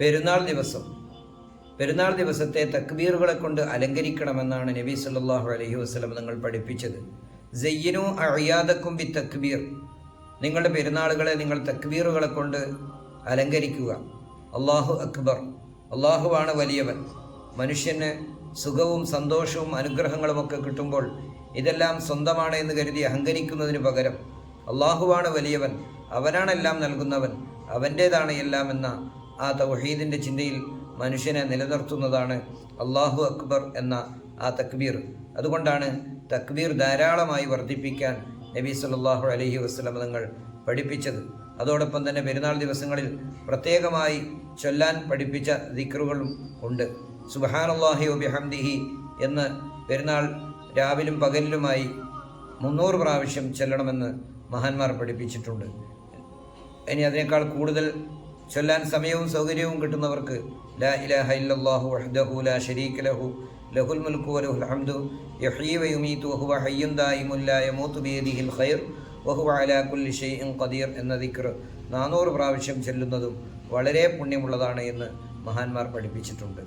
പെരുന്നാൾ ദിവസം. പെരുന്നാൾ ദിവസത്തെ തക്ബീറുകളെ കൊണ്ട് അലങ്കരിക്കണമെന്നാണ് നബി സല്ലാഹു അലഹി വസ്ലം നിങ്ങൾ പഠിപ്പിച്ചത്. ജയ്യനു അഴിയാദക്കും ബി തക്ബീർ. നിങ്ങളുടെ പെരുന്നാളുകളെ നിങ്ങൾ തക്ബീറുകളെ കൊണ്ട് അലങ്കരിക്കുക. അള്ളാഹു അക്ബർ. അള്ളാഹുവാണ് വലിയവൻ. മനുഷ്യന് സുഖവും സന്തോഷവും അനുഗ്രഹങ്ങളും ഒക്കെ കിട്ടുമ്പോൾ ഇതെല്ലാം സ്വന്തമാണ് എന്ന് കരുതി അഹങ്കരിക്കുന്നതിന് പകരം അള്ളാഹുവാണ് വലിയവൻ. അവനാണെല്ലാം നൽകുന്നവൻ. അവന്റേതാണ് എല്ലാം എന്ന ആ തൗഹീദിന്റെ ചിന്തയിൽ മനുഷ്യനെ നിലനിർത്തുന്നതാണ് അള്ളാഹു അക്ബർ എന്ന ആ തക്ബീർ. അതുകൊണ്ടാണ് തക്ബീർ ധാരാളമായി വർദ്ധിപ്പിക്കാൻ നബി സല്ലല്ലാഹു അലഹി വസല്ലം തങ്ങൾ പഠിപ്പിച്ചത്. അതോടൊപ്പം തന്നെ പെരുന്നാൾ ദിവസങ്ങളിൽ പ്രത്യേകമായി ചൊല്ലാൻ പഠിപ്പിച്ച ദിക്റുകളും ഉണ്ട്. സുബഹാനല്ലാഹി വബിഹംദിഹി എന്ന് പെരുന്നാൾ രാവിലും പകലിലുമായി മുന്നൂറ് പ്രാവശ്യം ചെല്ലണമെന്ന് മഹാന്മാർ പഠിപ്പിച്ചിട്ടുണ്ട്. ഇനി അതിനേക്കാൾ കൂടുതൽ ചൊല്ലാൻ സമയവും സൗകര്യവും കിട്ടുന്നവർക്ക് ലാ ഇലാഹ ലാ ലഹു ലഹുൽ വലഹുൽ ഹംദു വയുമീതു ഹയ്യുൻ ഖൈർ അലാ കുല്ലി ഷൈഇൻ ഖദീർ എന്ന നാനൂറ് പ്രാവശ്യം ചെല്ലുന്നതും വളരെ പുണ്യമുള്ളതാണ് എന്ന് മഹാന്മാർ പഠിപ്പിച്ചിട്ടുണ്ട്.